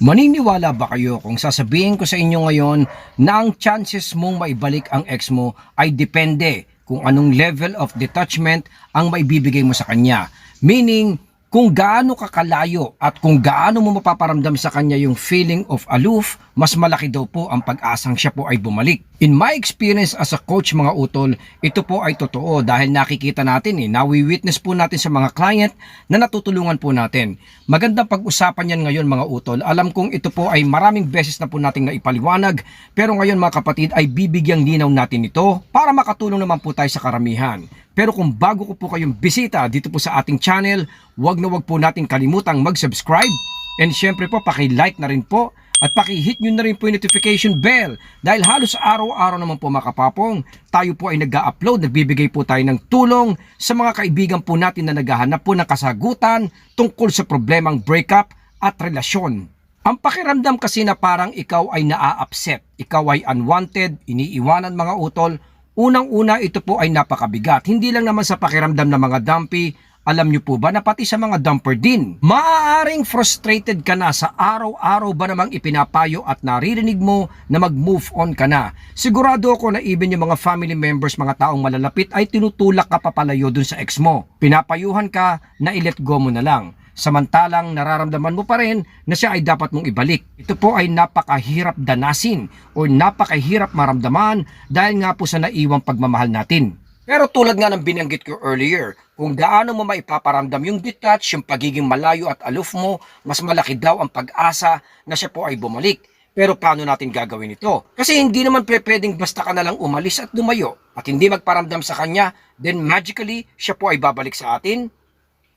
Maniniwala ba kayo kung sasabihin ko sa inyo ngayon na ang chances mong maibalik ang ex mo ay depende kung anong level of detachment ang maibibigay mo sa kanya. Meaning, kung gaano ka kalayo at kung gaano mo mapaparamdam sa kanya yung feeling of aloof, mas malaki daw po ang pag-asang siya po ay bumalik. In my experience as a coach mga utol, ito po ay totoo dahil nakikita natin eh, nawi-witness po natin sa mga client na natutulungan po natin. Magandang pag-usapan yan ngayon mga utol. Alam kong ito po ay maraming beses na po nating naipaliwanag pero ngayon mga kapatid ay bibigyang linaw natin ito para makatulong naman po tayo sa karamihan. Pero kung bago ko po kayong bisita dito po sa ating channel, wag na wag po nating kalimutang mag-subscribe and syempre po paki-like na rin po at paki-hit nyo na rin po yung notification bell dahil halos araw-araw naman po makapapong tayo po ay nag-upload, nagbibigay po tayo ng tulong sa mga kaibigan po natin na naghahanap po ng kasagutan tungkol sa problemang breakup at relasyon. Ang pakiramdam kasi na parang ikaw ay naa-upset, ikaw ay unwanted, iniiwanan mga utol, Unang-una ito po ay napakabigat. Hindi lang naman sa pakiramdam ng mga dumpy, alam niyo po ba na pati sa mga dumper din. Maaaring frustrated ka na sa araw-araw ba namang ipinapayo at naririnig mo na mag-move on ka na. Sigurado ako na even yung mga family members, mga taong malalapit ay tinutulak ka papalayo dun sa ex mo. Pinapayuhan ka na i-let go mo na lang samantalang nararamdaman mo pa rin na siya ay dapat mong ibalik. Ito po ay napakahirap danasin o napakahirap maramdaman dahil nga po sa naiwang pagmamahal natin. Pero tulad nga ng binanggit ko earlier, kung gaano mo maipaparamdam yung detach, yung pagiging malayo at aloof mo, mas malaki daw ang pag-asa na siya po ay bumalik. Pero paano natin gagawin ito? Kasi hindi naman pwedeng basta ka na lang umalis at lumayo at hindi magparamdam sa kanya, then magically siya po ay babalik sa atin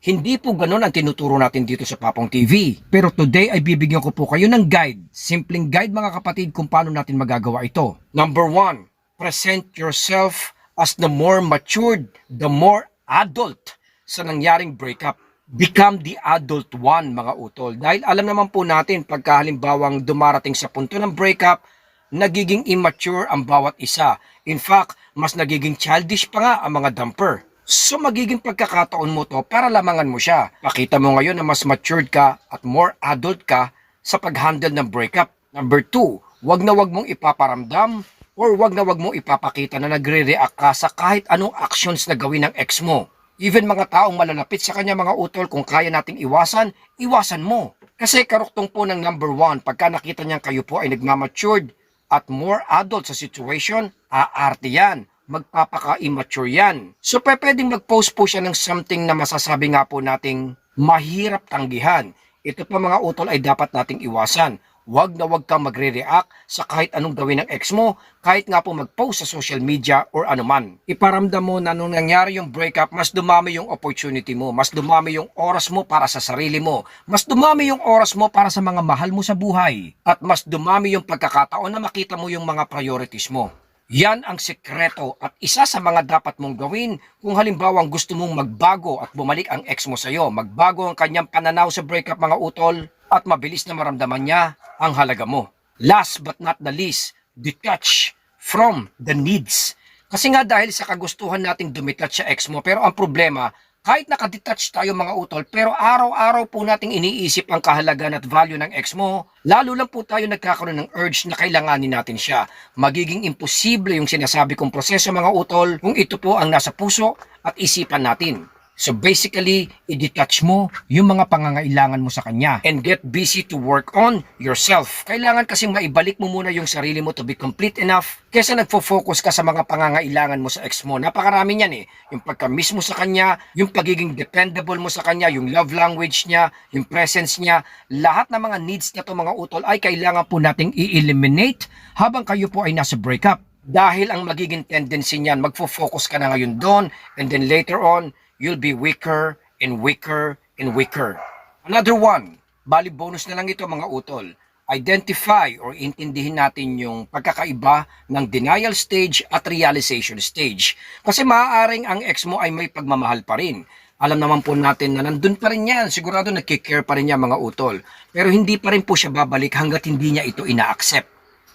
hindi po ganun ang tinuturo natin dito sa Papong TV. Pero today ay bibigyan ko po kayo ng guide. Simpleng guide mga kapatid kung paano natin magagawa ito. Number one, present yourself as the more matured, the more adult sa nangyaring breakup. Become the adult one mga utol. Dahil alam naman po natin pagka halimbawang dumarating sa punto ng breakup, nagiging immature ang bawat isa. In fact, mas nagiging childish pa nga ang mga dumper. So magiging pagkakataon mo to para lamangan mo siya. Pakita mo ngayon na mas matured ka at more adult ka sa pag-handle ng breakup. Number two, wag na wag mong ipaparamdam or wag na wag mong ipapakita na nagre-react ka sa kahit anong actions na gawin ng ex mo. Even mga taong malalapit sa kanya mga utol, kung kaya nating iwasan, iwasan mo. Kasi karuktong po ng number one, pagka nakita niyang kayo po ay nagmamatured at more adult sa situation, aarte yan magpapaka-immature yan. So pwedeng mag-post po siya ng something na masasabi nga po nating mahirap tanggihan. Ito pa mga utol ay dapat nating iwasan. Huwag na huwag kang magre-react sa kahit anong gawin ng ex mo, kahit nga po mag-post sa social media or anuman. Iparamdam mo na nung nangyari yung breakup, mas dumami yung opportunity mo, mas dumami yung oras mo para sa sarili mo, mas dumami yung oras mo para sa mga mahal mo sa buhay, at mas dumami yung pagkakataon na makita mo yung mga priorities mo. Yan ang sekreto at isa sa mga dapat mong gawin kung halimbawang gusto mong magbago at bumalik ang ex mo sa iyo. Magbago ang kanyang pananaw sa breakup mga utol at mabilis na maramdaman niya ang halaga mo. Last but not the least, detach from the needs. Kasi nga dahil sa kagustuhan nating dumitouch sa ex mo, pero ang problema, kahit nakadetach tayo mga utol, pero araw-araw po nating iniisip ang kahalagan at value ng ex mo, lalo lang po tayo nagkakaroon ng urge na kailanganin natin siya. Magiging imposible yung sinasabi kong proseso mga utol kung ito po ang nasa puso at isipan natin. So basically, i-detach mo yung mga pangangailangan mo sa kanya and get busy to work on yourself. Kailangan kasing maibalik mo muna yung sarili mo to be complete enough kesa nagfo-focus ka sa mga pangangailangan mo sa ex mo. Napakarami niyan eh. Yung pagka-miss mo sa kanya, yung pagiging dependable mo sa kanya, yung love language niya, yung presence niya, lahat ng mga needs na to mga utol ay kailangan po nating i-eliminate habang kayo po ay nasa breakup. Dahil ang magiging tendency niyan, magfo-focus ka na ngayon doon and then later on, you'll be weaker and weaker and weaker. Another one, bali bonus na lang ito mga utol. Identify or intindihin natin yung pagkakaiba ng denial stage at realization stage. Kasi maaaring ang ex mo ay may pagmamahal pa rin. Alam naman po natin na nandun pa rin yan. Sigurado nagkikare pa rin yan mga utol. Pero hindi pa rin po siya babalik hanggat hindi niya ito ina-accept.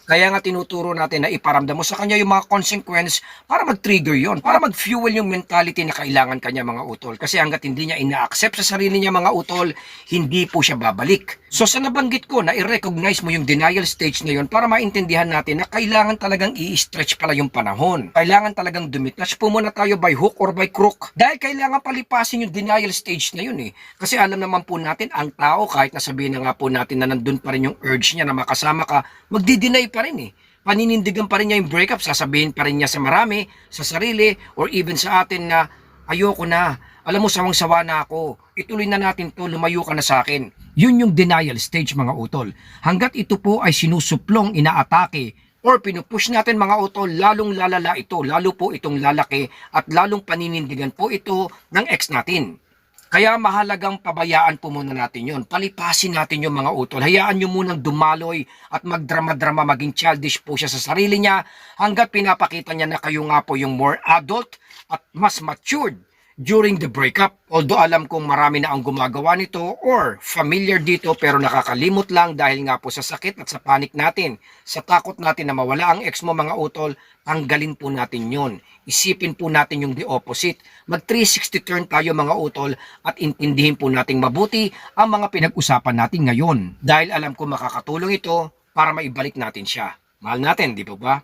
Kaya nga tinuturo natin na iparamdam mo sa kanya yung mga consequence para mag-trigger yon, para mag-fuel yung mentality na kailangan kanya mga utol. Kasi hanggat hindi niya ina-accept sa sarili niya mga utol, hindi po siya babalik. So sa nabanggit ko na i-recognize mo yung denial stage na yon para maintindihan natin na kailangan talagang i-stretch pala yung panahon. Kailangan talagang dumitouch po muna tayo by hook or by crook. Dahil kailangan palipasin yung denial stage na yun eh. Kasi alam naman po natin, ang tao kahit nasabihin na nga po natin na nandun pa rin yung urge niya na makasama ka, magdi-deny pa rin eh paninindigan pa rin niya yung breakup, sasabihin pa rin niya sa marami, sa sarili, or even sa atin na ayoko na, alam mo sawang-sawa na ako, ituloy na natin to, lumayo ka na sa akin. Yun yung denial stage mga utol. Hanggat ito po ay sinusuplong inaatake or pinupush natin mga utol, lalong lalala ito, lalo po itong lalaki at lalong paninindigan po ito ng ex natin. Kaya mahalagang pabayaan po muna natin yon. Palipasin natin yung mga utol. Hayaan nyo munang dumaloy at magdrama-drama maging childish po siya sa sarili niya hanggat pinapakita niya na kayo nga po yung more adult at mas matured during the breakup. Although alam kong marami na ang gumagawa nito or familiar dito pero nakakalimot lang dahil nga po sa sakit at sa panic natin. Sa takot natin na mawala ang ex mo mga utol, tanggalin po natin yon. Isipin po natin yung the opposite. Mag 360 turn tayo mga utol at intindihin po nating mabuti ang mga pinag-usapan natin ngayon. Dahil alam ko makakatulong ito para maibalik natin siya. Mahal natin, di ba ba?